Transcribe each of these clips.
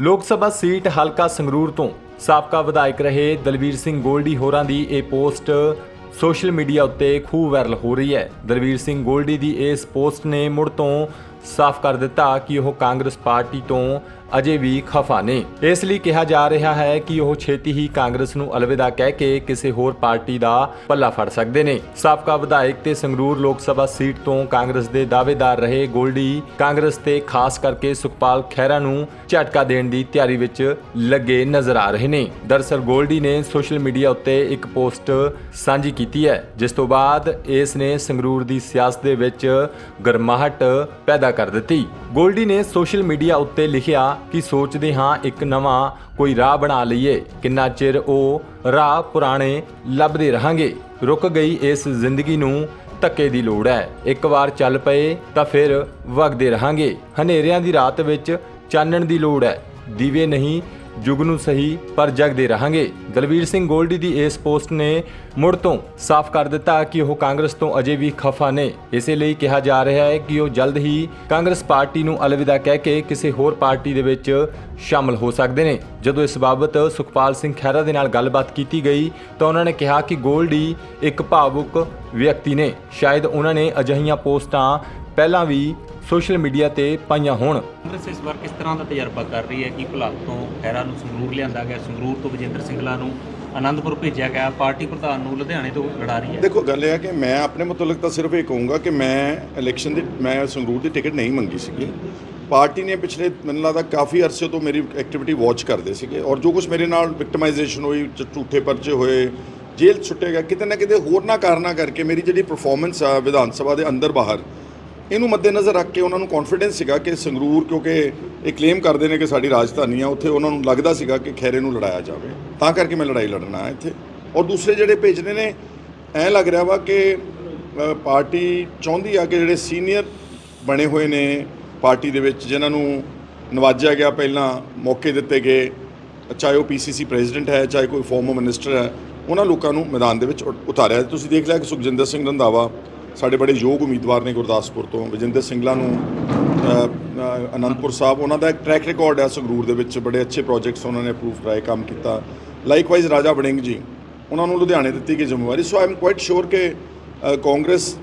ਲੋਕ ਸਭਾ ਸੀਟ ਹਲਕਾ ਸੰਗਰੂਰ ਤੋਂ ਸਾਬਕਾ ਵਿਧਾਇਕ ਰਹੇ ਦਲਵੀਰ ਸਿੰਘ ਗੋਲਡੀ ਹੋਰਾਂ ਦੀ ਇਹ ਪੋਸਟ ਸੋਸ਼ਲ ਮੀਡੀਆ ਉੱਤੇ ਖੂਬ ਵਾਇਰਲ ਹੋ ਰਹੀ ਹੈ। ਦਲਵੀਰ ਸਿੰਘ ਗੋਲਡੀ ਦੀ ਇਸ ਪੋਸਟ ਨੇ ਮੁੜ ਤੋਂ ਸਾਫ਼ ਕਰ ਦਿੱਤਾ ਕਿ ਉਹ ਕਾਂਗਰਸ ਪਾਰਟੀ ਤੋਂ ਅਜੇ ਵੀ ਖਫਾ ਨੇ। ਇਸ ਲਈ ਕਿਹਾ ਜਾ ਰਿਹਾ ਹੈ ਕਿ ਉਹ ਛੇਤੀ ਹੀ ਕਾਂਗਰਸ ਨੂੰ ਅਲਵਿਦਾ ਕਹਿ ਕੇ ਕਿਸੇ ਹੋਰ ਪਾਰਟੀ ਦਾ ਪੱਲਾ ਫੜ ਸਕਦੇ ਨੇ। ਸਾਬਕਾ ਵਿਧਾਇਕ ਤੇ ਸੰਗਰੂਰ ਲੋਕ ਸਭਾ ਸੀਟ ਤੋਂ ਕਾਂਗਰਸ ਦੇ ਦਾਅਵੇਦਾਰ ਰਹੇ ਗੋਲਡੀ ਕਾਂਗਰਸ ਤੇ ਖਾਸ ਕਰਕੇ ਸੁਖਪਾਲ ਖਹਿਰਾ ਨੂੰ ਝਟਕਾ ਦੇਣ ਦੀ ਤਿਆਰੀ ਵਿੱਚ ਲੱਗੇ ਨਜ਼ਰ ਆ ਰਹੇ ਨੇ। ਦਰਸਲ ਗੋਲਡੀ ਨੇ ਸੋਸ਼ਲ ਮੀਡੀਆ ਉੱਤੇ ਇੱਕ ਪੋਸਟ ਸਾਂਝੀ ਕੀਤੀ ਹੈ, ਜਿਸ ਤੋਂ ਬਾਅਦ ਇਸ ਨੇ ਸੰਗਰੂਰ ਦੀ ਸਿਆਸਤ ਦੇ ਵਿੱਚ ਗਰਮਾਹਟ ਪੈਦਾ ਕਰ ਦਿੱਤੀ। ਗੋਲਡੀ ਨੇ ਸੋਸ਼ਲ ਮੀਡੀਆ ਉੱਤੇ ਲਿਖਿਆ ਕਿ ਸੋਚਦੇ ਹਾਂ ਇੱਕ ਨਵਾਂ ਕੋਈ ਰਾਹ ਬਣਾ ਲਈਏ। ਕਿੰਨਾ ਚਿਰ ਉਹ ਰਾਹ ਪੁਰਾਣੇ ਲੱਭਦੇ ਰਹਾਂਗੇ। ਰੁਕ ਗਈ ਇਸ ਜ਼ਿੰਦਗੀ ਨੂੰ ਧੱਕੇ ਦੀ ਲੋੜ ਹੈ। ਇੱਕ ਵਾਰ ਚੱਲ ਪਏ ਤਾਂ ਫਿਰ ਵਗਦੇ ਰਹਾਂਗੇ। ਹਨੇਰਿਆਂ ਦੀ ਰਾਤ ਵਿੱਚ ਚਾਨਣ ਦੀ ਲੋੜ ਹੈ। ਦੀਵੇ ਨਹੀਂ ਜੁਗ ਨੂੰ ਸਹੀ ਪਰ ਜਗਦੇ ਰਹਾਂਗੇ। ਦਲਵੀਰ ਸਿੰਘ ਗੋਲਡੀ ਦੀ ਇਸ ਪੋਸਟ ਨੇ ਮੁੜ ਤੋਂ ਸਾਫ਼ ਕਰ ਦਿੱਤਾ ਕਿ ਉਹ ਕਾਂਗਰਸ ਤੋਂ ਅਜੇ ਵੀ ਖਫਾ ਨੇ। ਇਸੇ ਲਈ ਕਿਹਾ ਜਾ ਰਿਹਾ ਹੈ ਕਿ ਉਹ ਜਲਦ ਹੀ ਕਾਂਗਰਸ ਪਾਰਟੀ ਨੂੰ ਅਲਵਿਦਾ ਕਹਿ ਕੇ ਕਿਸੇ ਹੋਰ ਪਾਰਟੀ ਦੇ ਵਿੱਚ ਸ਼ਾਮਲ ਹੋ ਸਕਦੇ ਨੇ। ਜਦੋਂ ਇਸ ਬਾਬਤ ਸੁਖਪਾਲ ਸਿੰਘ ਖਹਿਰਾ ਦੇ ਨਾਲ ਗੱਲਬਾਤ ਕੀਤੀ ਗਈ, ਤਾਂ ਉਹਨਾਂ ਨੇ ਕਿਹਾ ਕਿ ਗੋਲਡੀ ਇੱਕ ਭਾਵੁਕ ਵਿਅਕਤੀ ਨੇ। ਸ਼ਾਇਦ ਉਹਨਾਂ ਨੇ ਅਜਿਹੀਆਂ ਪੋਸਟਾਂ ਪਹਿਲਾਂ ਵੀ ਸੋਸ਼ਲ ਮੀਡੀਆ ਤੇ ਪਾਈਆਂ ਹੋਣ। ਕਾਂਗਰਸ ਇਸ ਵਾਰ ਕਿਸ ਤਰ੍ਹਾਂ ਦਾ ਤਜਰਬਾ ਕਰ ਰਹੀ ਹੈ? ਕਿ ਭੁਲੱਥ ਤੋਂ ਖੈਰਾ ਨੂੰ ਸੰਗਰੂਰ ਲਿਆਂਦਾ ਗਿਆ? ਸੰਗਰੂਰ ਤੋਂ ਵਿਜੇਂਦਰ ਸਿੰਘਲਾ ਨੂੰ ਆਨੰਦਪੁਰ ਭੇਜਿਆ ਗਿਆ। ਪਾਰਟੀ ਪ੍ਰਧਾਨ ਨੂੰ ਲੁਧਿਆਣੇ ਤੋਂ ਲੜਾ ਰਹੀ ਹੈ। ਦੇਖੋ, ਗੱਲ ਇਹ ਹੈ ਕਿ ਮੈਂ ਆਪਣੇ ਮੁਤਲਕ ਤਾਂ ਸਿਰਫ ਇਹ ਕਹੂੰਗਾ ਕਿ ਮੈਂ ਇਲੈਕਸ਼ਨ ਦੀ, ਮੈਂ ਸੰਗਰੂਰ ਦੀ ਟਿਕਟ ਨਹੀਂ ਮੰਗੀ ਸੀਗੀ। ਪਾਰਟੀ ਨੇ ਪਿਛਲੇ, ਮੈਨੂੰ ਲੱਗਦਾ ਕਾਫੀ ਅਰਸੇ ਤੋਂ ਮੇਰੀ ਐਕਟੀਵਿਟੀ ਵਾਚ ਕਰਦੇ ਸੀਗੇ ਔਰ ਜੋ ਕੁਝ ਮੇਰੇ ਨਾਲ ਵਿਕਟਮਾਈਜੇਸ਼ਨ ਹੋਈ ਝੂਠੇ ਪਰਚੇ ਹੋਏ, ਜੇਲ੍ਹ ਛੁੱਟੇ ਗਿਆ, ਕਿਤੇ ਨਾ ਕਿਤੇ ਹੋਰ ਨਾ ਕਾਰਨਾ ਕਰਕੇ ਮੇਰੀ ਜਿਹੜੀ ਪਰਫਾਰਮੈਂਸ ਆ ਵਿਧਾਨ ਸਭਾ ਦੇ ਅੰਦਰ ਬਾਹਰ ਇਹਨੂੰ ਮੱਦੇਨਜ਼ਰ ਰੱਖ ਕੇ ਉਹਨਾਂ ਨੂੰ ਕੌਨਫੀਡੈਂਸ ਸੀਗਾ ਕਿ ਸੰਗਰੂਰ, ਕਿਉਂਕਿ ਇਹ ਕਲੇਮ ਕਰਦੇ ਨੇ ਕਿ ਸਾਡੀ ਰਾਜਧਾਨੀ ਆ, ਉੱਥੇ ਉਹਨਾਂ ਨੂੰ ਲੱਗਦਾ ਸੀਗਾ ਕਿ ਖੈਰੇ ਨੂੰ ਲੜਾਇਆ ਜਾਵੇ। ਤਾਂ ਕਰਕੇ ਮੈਂ ਲੜਾਈ ਲੜਨਾ ਹੈ ਇੱਥੇ। ਔਰ ਦੂਸਰੇ ਜਿਹੜੇ ਭੇਜਦੇ ਨੇ, ਐਂ ਲੱਗ ਰਿਹਾ ਵਾ ਕਿ ਪਾਰਟੀ ਚਾਹੁੰਦੀ ਆ ਕਿ ਜਿਹੜੇ ਸੀਨੀਅਰ ਬਣੇ ਹੋਏ ਨੇ ਪਾਰਟੀ ਦੇ ਵਿੱਚ, ਜਿਨ੍ਹਾਂ ਨੂੰ ਨਵਾਜਿਆ ਗਿਆ ਪਹਿਲਾਂ ਮੌਕੇ ਦਿੱਤੇ ਗਏ, ਚਾਹੇ ਉਹ ਪੀਸੀਸੀ ਪ੍ਰੈਜ਼ੀਡੈਂਟ ਹੈ, ਚਾਹੇ ਕੋਈ ਫਾਰਮਰ ਮਿਨਿਸਟਰ ਹੈ, ਉਹਨਾਂ ਲੋਕਾਂ ਨੂੰ ਮੈਦਾਨ ਦੇ ਵਿੱਚ ਉਤਾਰਿਆ। ਤੁਸੀਂ ਦੇਖ ਲਿਆ ਕਿ ਸੁਖਜਿੰਦਰ ਸਿੰਘ ਰੰਧਾਵਾ ਸਾਡੇ ਬੜੇ ਯੋਗ ਉਮੀਦਵਾਰ ਨੇ ਗੁਰਦਾਸਪੁਰ ਤੋਂ ਵਿਜਿੰਦਰ ਸਿੰਘਲਾ ਨੂੰ ਅਨੰਦਪੁਰ ਸਾਹਿਬ ਉਹਨਾਂ ਦਾ ਇੱਕ ਟਰੈਕ ਰਿਕਾਰਡ ਹੈ ਸੰਗਰੂਰ ਦੇ ਵਿੱਚ ਬੜੇ ਅੱਛੇ ਪ੍ਰੋਜੈਕਟਸ ਉਹਨਾਂ ਨੇ ਅਪਰੂਵ ਕਰਾਏ ਕੰਮ ਕੀਤਾ। ਲਾਈਕਵਾਈਜ਼ ਰਾਜਾ ਵੜਿੰਗ ਜੀ ਉਹਨਾਂ ਨੂੰ ਲੁਧਿਆਣੇ ਦਿੱਤੀ ਗਈ ਜ਼ਿੰਮੇਵਾਰੀ। ਸੋ ਆਈ ਐਮ ਕੁਆਇਟ ਸ਼ੋਰ ਕਿ ਕਾਂਗਰਸ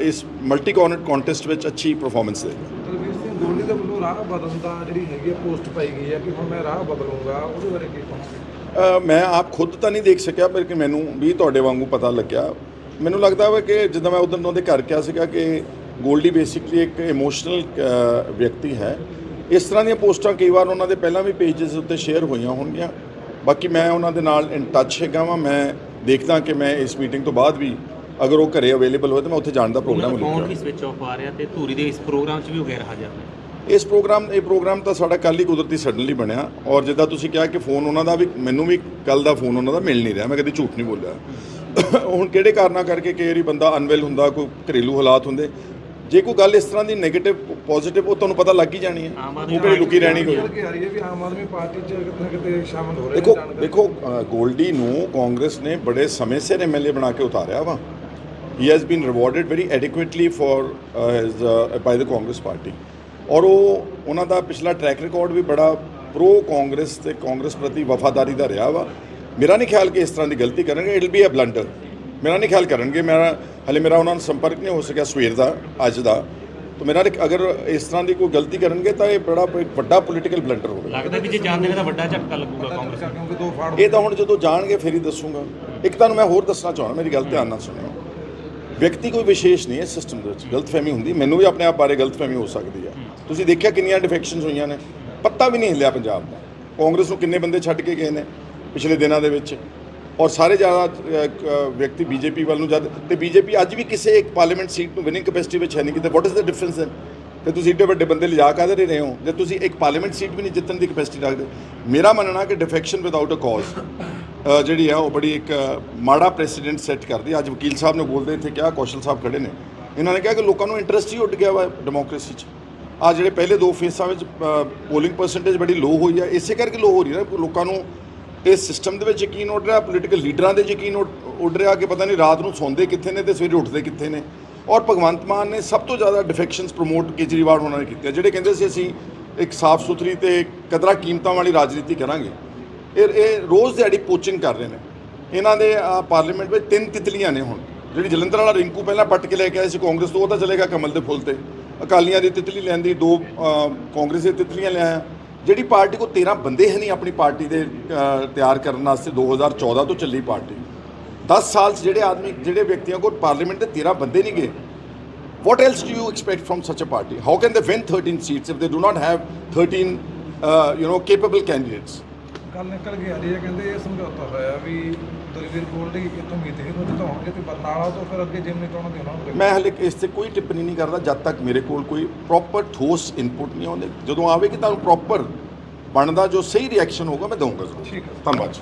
ਇਸ ਮਲਟੀ ਕੰਟੈਸਟ ਵਿੱਚ ਅੱਛੀ ਪਰਫਾਰਮੈਂਸ ਦੇਗੀ ਦੇ ਵੱਲੋਂ ਰਾਹ ਬਦਲਣ ਦਾ ਜਿਹੜੀ ਹੈਗੀ ਹੈ ਪੋਸਟ ਪਾਈ ਗਈ ਹੈ ਕਿ ਹੁਣ ਮੈਂ ਰਾਹ ਬਦਲੂੰਗਾ ਉਹਦੇ ਬਾਰੇ ਕੀ ਕਹੋਗੇ? ਅ, ਮੈਂ ਆਪ ਖੁਦ ਤਾਂ ਨਹੀਂ ਦੇਖ ਸਕਿਆ ਪਰ ਕਿ ਮੈਨੂੰ ਵੀ ਤੁਹਾਡੇ ਵਾਂਗੂ ਪਤਾ ਲੱਗਿਆ। ਮੈਨੂੰ ਲੱਗਦਾ ਵਾ ਕਿ ਜਿੱਦਾਂ ਮੈਂ ਉਦੋਂ ਉਹਦੇ ਘਰ ਕਿਹਾ ਸੀਗਾ ਕਿ ਗੋਲਡੀ ਬੇਸਿਕਲੀ ਇੱਕ ਇਮੋਸ਼ਨਲ ਵਿਅਕਤੀ ਹੈ। ਇਸ ਤਰ੍ਹਾਂ ਦੀਆਂ ਪੋਸਟਾਂ ਕਈ ਵਾਰ ਉਹਨਾਂ ਦੇ ਪਹਿਲਾਂ ਵੀ ਪੇजेस ਉੱਤੇ ਸ਼ੇਅਰ ਹੋਈਆਂ ਹੋਣਗੀਆਂ। ਬਾਕੀ ਮੈਂ ਉਹਨਾਂ ਦੇ ਨਾਲ ਇਨ ਟੱਚ ਹੈਗਾ ਵਾਂ। ਮੈਂ ਦੇਖਦਾ ਕਿ ਮੈਂ ਇਸ ਮੀਟਿੰਗ ਤੋਂ ਬਾਅਦ ਵੀ ਅਗਰ ਉਹ ਘਰੇ ਅਵੇਲੇਬਲ ਹੋਏ ਤਾਂ ਮੈਂ ਉੱਥੇ ਜਾਣ ਦਾ ਪ੍ਰੋਗਰਾਮ ਦਾ ਫੋਨ ਵੀ ਲਿਖਿਆ ਸਵਿਚ ਆਫ ਆ ਰਿਹਾ ਤੇ ਧੂਰੀ ਦੇ ਇਸ ਪ੍ਰੋਗਰਾਮ 'ਚ ਵੀ ਉਹ ਗੈਰ ਹਾਜ਼ਰ ਨੇ। ਇਸ ਪ੍ਰੋਗਰਾਮ ਇਹ ਪ੍ਰੋਗਰਾਮ ਤਾਂ ਸਾਡਾ ਕੱਲ ਹੀ ਕੁਦਰਤੀ ਸਡਨਲੀ ਬਣਿਆ। ਔਰ ਜਿੱਦਾਂ ਤੁਸੀਂ ਕਿਹਾ ਕਿ ਫੋਨ ਉਹਨਾਂ ਦਾ ਵੀ ਮੈਨੂੰ ਵੀ ਕੱਲ ਦਾ ਫੋਨ ਉਹਨਾਂ ਦਾ ਮਿਲ ਨਹੀਂ ਰਿਹਾ। ਮੈਂ ਕਦੀ ਝੂਠ ਨਹੀਂ ਬੋਲਿਆ। ਹੁਣ ਕਿਹੜੇ ਕਾਰਨਾਂ ਕਰਕੇ ਕਈ ਵਾਰੀ ਬੰਦਾ ਅਨਵੈਲ ਹੁੰਦਾ ਕੋਈ ਘਰੇਲੂ ਹਾਲਾਤ ਹੁੰਦੇ? ਜੇ ਕੋਈ ਗੱਲ ਇਸ ਤਰ੍ਹਾਂ ਦੀ 네ਗੇਟਿਵ ਪੋਜ਼ਿਟਿਵ ਉਹ ਤੁਹਾਨੂੰ ਪਤਾ ਲੱਗ ਹੀ ਜਾਣੀ ਹੈ। ਉਹ ਕਿਹੜੀ ਲੁਕੀ ਰਹਿਣੀ ਕੋਈ। ਆ ਰਹੀ ਹੈ ਵੀ ਆਮ ਆਦਮੀ ਪਾਰਟੀ 'ਚ ਕਿਤੇ ਨਾ ਕਿਤੇ ਸ਼ਾਮਲ ਹੋ ਰਹੇ ਦੇਖੋ। ਦੇਖੋ ਗੋਲਡੀ ਨੂੰ ਕਾਂਗਰਸ ਨੇ ਬੜੇ ਸਮੇਂ ਸਿਰ ਐਮਐਲਏ ਬਣਾ ਕੇ ਉਤਾਰਿਆ ਵਾ। He has been rewarded very adequately for his by the Congress party. ਔਰ ਉਹ ਉਹਨਾਂ ਦਾ ਪਿਛਲਾ ਟਰੈਕ ਰਿਕਾਰਡ ਵੀ ਬੜਾ ਪ੍ਰੋ ਕਾਂਗਰਸ ਤੇ ਕਾਂਗਰਸ ਪ੍ਰਤੀ ਵਫਾਦਾਰੀ ਦਾ ਰਿਹਾ ਵਾ। ਮੇਰਾ ਨਹੀਂ ਖਿਆਲ ਕਿ ਇਸ ਤਰ੍ਹਾਂ ਦੀ ਗਲਤੀ ਕਰਨਗੇ it will be a blunder ਮੇਰਾ ਨਹੀਂ ਖਿਆਲ ਕਰਨਗੇ ਮੇਰਾ ਹਲੇ ਮੇਰਾ ਉਹਨਾਂ ਨਾਲ ਸੰਪਰਕ ਨਹੀਂ ਹੋ ਸਕਿਆ ਸਵੇਰ ਦਾ ਅੱਜ ਦਾ। ਤਾਂ ਮੇਰਾ ਅਗਰ ਇਸ ਤਰ੍ਹਾਂ ਦੀ ਕੋਈ ਗਲਤੀ ਕਰਨਗੇ ਤਾਂ ਇਹ ਬੜਾ ਇੱਕ ਵੱਡਾ ਪੋਲੀਟੀਕਲ ਬਲੰਡਰ ਹੋਵੇਗਾ। ਲੱਗਦਾ ਵੀ ਜੇ ਜਾਂਦੇ ਨੇ ਤਾਂ ਵੱਡਾ ਝਟਕਾ ਲੱਗੂਗਾ ਕਾਂਗਰਸ ਕਿਉਂਕਿ ਦੋ ਫਾੜ ਇਹ ਤਾਂ ਹੁਣ ਜਦੋਂ ਜਾਣਗੇ ਫਿਰ ਹੀ ਦੱਸੂਗਾ। ਇੱਕ ਤੁਹਾਨੂੰ ਮੈਂ ਹੋਰ ਦੱਸਣਾ ਚਾਹੁੰਦਾ ਮੇਰੀ ਗੱਲ ਧਿਆਨ ਨਾਲ ਸੁਣਿਓ। ਵਿਅਕਤੀ ਕੋਈ ਵਿਸ਼ੇਸ਼ ਨਹੀਂ ਹੈ ਸਿਸਟਮ ਦੇ ਵਿੱਚ ਗਲਤਫਹਿਮੀ ਹੁੰਦੀ। ਮੈਨੂੰ ਵੀ ਆਪਣੇ ਆਪ ਬਾਰੇ ਗਲਤਫਹਿਮੀ ਹੋ ਸਕਦੀ ਹੈ। ਤੁਸੀਂ ਦੇਖਿਆ ਕਿੰਨੀਆਂ ਡਿਫੈਕਸ਼ਨਸ ਹੋਈਆਂ ਨੇ? ਪੱਤਾ ਵੀ ਨਹੀਂ ਹਿੱਲਿਆ ਪੰਜਾਬ ਦਾ। ਕਾਂਗਰਸ ਨੂੰ ਕਿੰਨੇ ਬੰਦੇ ਛੱਡ ਕੇ ਗਏ ਨੇ? ਪਿਛਲੇ ਦਿਨਾਂ ਦੇ ਵਿੱਚ। ਔਰ ਸਾਰੇ ਜ਼ਿਆਦਾ ਅ, ਕ- ਵਿਅਕਤੀ ਬੀਜੇਪੀ ਵੱਲ ਨੂੰ ਜਦ ਤੇ ਬੀਜੇਪੀ ਅੱਜ ਵੀ ਕਿਸੇ ਇੱਕ ਪਾਰਲੀਮੈਂਟ ਸੀਟ ਨੂੰ ਵਿਨਿੰਗ ਕੈਪੈਸਿਟੀ ਵਿੱਚ ਹੈ ਨਹੀਂ। ਕਿਤੇ what is the difference then ਤੇ ਤੁਸੀਂ ਇੱਡੇ ਵੱਡੇ ਬੰਦੇ ਲਿਜਾ ਕਾਹਦੇ ਰਹੇ ਹੋ? ਜੇ ਤੁਸੀਂ ਇੱਕ ਪਾਰਲੀਮੈਂਟ ਸੀਟ ਵੀ ਨਹੀਂ ਜਿੱਤਣ ਦੀ ਕੈਪੈਸਿਟੀ ਰੱਖਦੇ ਮੇਰਾ ਮੰਨਣਾ ਕਿ ਡਿਫੈਕਸ਼ਨ ਵਿਦਆਊਟ ਅ ਕਾਜ਼ ਜਿਹੜੀ ਆ ਉਹ ਬੜੀ ਇੱਕ ਮਾੜਾ ਪ੍ਰੈਸੀਡੈਂਟ ਸੈੱਟ ਕਰਦੀ ਅੱਜ ਵਕੀਲ ਸਾਹਿਬ ਨੇ ਬੋਲਦੇ ਇੱਥੇ ਕਿਹਾ ਕੌਸ਼ਲ ਸਾਹਿਬ ਖੜੇ ਨੇ। ਇਹਨਾਂ ਨੇ ਕਿਹਾ ਕਿ ਲੋਕਾਂ ਨੂੰ ਇੰਟਰਸਟ ਹੀ ਉੱਡ ਗਿਆ ਵਾ ਡੈਮੋਕ੍ਰੇਸੀ 'ਚ। ਆ ਜਿਹੜੇ ਪਹਿਲੇ ਦੋ ਫੇਸਾਂ ਵਿੱਚ ਪੋਲਿੰਗ ਪਰਸੈਂਟੇਜ ਬੜੀ ਲੋ ਹੋਈ ਹੈ। ਇਸੇ ਕਰਕੇ ਲੋ ਹੋ ਰਹੀ ਹੈ। ਨਾ ਲੋਕਾਂ ਨੂੰ ਇਹ ਸਿਸਟਮ ਦੇ ਵਿੱਚ ਯਕੀਨ ਉੱਡ ਰਿਹਾ ਪੋਲੀਟੀਕਲ ਲੀਡਰਾਂ ਦੇ ਯਕੀਨ ਉੱਡ ਉੱਡ ਰਿਹਾ ਕਿ ਪਤਾ ਨਹੀਂ ਰਾਤ ਨੂੰ ਸੌਂਦੇ ਕਿੱਥੇ ਨੇ ਤੇ ਸਵੇਰੇ ਉੱਠਦੇ ਕਿੱਥੇ ਨੇ। ਔਰ ਭਗਵੰਤ ਮਾਨ ਨੇ ਸਭ ਤੋਂ ਜ਼ਿਆਦਾ ਡਿਫੈਕਸ਼ਨਸ ਪ੍ਰਮੋਟ ਕੇਜਰੀਵਾਲ ਹੋਣਾ ਨੇ ਕੀਤੇ ਜਿਹੜੇ ਕਹਿੰਦੇ ਸੀ ਅਸੀਂ ਇੱਕ ਸਾਫ਼ ਸੁਥਰੀ ਤੇ ਕਦਰਾਂ ਕੀਮਤਾਂ ਵਾਲੀ ਰਾਜਨੀਤੀ ਕਰਾਂਗੇ। ਇਹ ਇਹ ਰੋਜ਼ ਦਿਹਾੜੀ ਪੋਚਿੰਗ ਕਰ ਰਹੇ ਨੇ। ਇਹਨਾਂ ਦੇ ਪਾਰਲੀਮੈਂਟ ਵਿੱਚ ਤਿੰਨ ਤਿਤਲੀਆਂ ਨੇ ਹੁਣ। ਜਿਹੜੀ ਜਲੰਧਰ ਵਾਲਾ ਰਿੰਕੂ ਪਹਿਲਾਂ ਪੱਟ ਕੇ ਲੈ ਕੇ ਆਇਆ ਸੀ ਕਾਂਗਰਸ ਤੋਂ, ਉਹ ਤਾਂ ਚਲੇਗਾ ਕਮਲ ਦੇ ਫੁੱਲ ਤੇ। ਅਕਾਲੀਆਂ ਦੀ ਤਿਤਲੀ ਲੈਂਦੀ ਦੋ ਕਾਂਗਰਸ ਦੀ ਤਿਤਲੀਆਂ ਲਿਆਇਆ ਜਿਹੜੀ ਪਾਰਟੀ ਕੋ 13 ਬੰਦੇ ਹੈ ਨਹੀਂ ਆਪਣੀ ਪਾਰਟੀ ਦੇ ਅਹ, ਤਿਆਰ ਕਰਨ ਵਾਸਤੇ 2014 ਤੋਂ ਚੱਲੀ ਪਾਰਟੀ 10 ਸਾਲ 'ਚ ਜਿਹੜੇ ਆਦਮੀ ਜਿਹੜੇ ਵਿਅਕਤੀਆਂ ਕੋਲ ਪਾਰਲੀਮੈਂਟ ਦੇ 13 ਬੰਦੇ ਨਹੀਂ ਗਏ what else do you expect from such a party how can they win 13 seats if they do not have 13 uh, you know capable candidates ਗੱਲ ਨਿਕਲ ਕੇ ਆ ਰਹੀ ਹੈ ਕਹਿੰਦੇ ਇਹ ਸਮਝੌਤਾ ਹੋਇਆ ਵੀ ਦਲਵੀਰ ਗੋਲਡੀ ਇਤੋਂ ਮੀਤ ਹੀ ਨੂੰ ਜਿਤਾਉਣਗੇ ਤੇ ਬਰਨਾਲਾ ਤੋਂ ਫਿਰ ਅੱਗੇ ਜਿੰਮ ਨਿਕਾਉਣਗੇ ਉਹਨਾਂ ਨੂੰ ਮੈਂ ਹਲੇ ਇਸ ਤੇ ਕੋਈ ਟਿੱਪਣੀ ਨਹੀਂ ਕਰਦਾ ਜਦ ਤੱਕ ਮੇਰੇ ਕੋਲ ਕੋਈ ਪ੍ਰੋਪਰ ਠੋਸ ਇਨਪੁਟ ਨਹੀਂ ਆਉਂਦੇ। ਜਦੋਂ ਆਵੇਗੀ ਤੁਹਾਨੂੰ ਪ੍ਰੋਪਰ ਬਣਦਾ ਜੋ ਸਹੀ ਰਿਐਕਸ਼ਨ ਹੋਊਗਾ ਮੈਂ ਦਊਂਗਾ ਠੀਕ ਹੈ। ਧੰਨਵਾਦ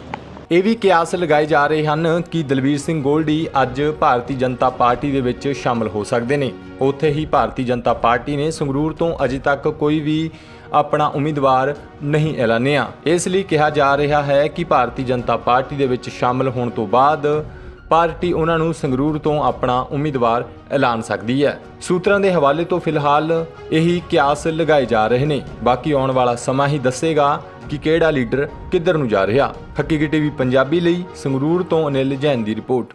ਇਹ ਵੀ ਕਿਆਸ ਲਗਾਏ ਜਾ ਰਹੇ ਹਨ ਕਿ ਦਲਬੀਰ ਸਿੰਘ ਗੋਲਡੀ ਅੱਜ ਭਾਰਤੀ ਜਨਤਾ ਪਾਰਟੀ ਦੇ ਵਿੱਚ ਸ਼ਾਮਲ ਹੋ ਸਕਦੇ ਨੇ। ਉੱਥੇ ਹੀ ਭਾਰਤੀ ਜਨਤਾ ਪਾਰਟੀ ਨੇ ਸੰਗਰੂਰ ਤੋਂ ਅਜੇ ਤੱਕ ਕੋਈ ਵੀ ਆਪਣਾ ਉਮੀਦਵਾਰ ਨਹੀਂ ਐਲਾਨਿਆ। ਇਸ ਲਈ ਕਿਹਾ ਜਾ ਰਿਹਾ ਹੈ ਕਿ ਭਾਰਤੀ ਜਨਤਾ ਪਾਰਟੀ ਦੇ ਵਿੱਚ ਸ਼ਾਮਲ ਹੋਣ ਤੋਂ ਬਾਅਦ ਪਾਰਟੀ ਉਹਨਾਂ ਨੂੰ ਸੰਗਰੂਰ ਤੋਂ ਆਪਣਾ ਉਮੀਦਵਾਰ ਐਲਾਨ ਸਕਦੀ ਹੈ। ਸੂਤਰਾਂ ਦੇ ਹਵਾਲੇ ਤੋਂ ਫਿਲਹਾਲ ਇਹੀ ਕਿਆਸ ਲਗਾਏ ਜਾ ਰਹੇ ਨੇ। ਬਾਕੀ ਆਉਣ ਵਾਲਾ ਸਮਾਂ ਹੀ ਦੱਸੇਗਾ ਕਿ ਕਿਹੜਾ ਲੀਡਰ ਕਿੱਧਰ ਨੂੰ ਜਾ ਰਿਹਾ? ਹਕੀਕੀ ਟੀਵੀ ਪੰਜਾਬੀ ਲਈ ਸੰਗਰੂਰ ਤੋਂ ਅਨਿਲ ਜੈਨ ਦੀ ਰਿਪੋਰਟ।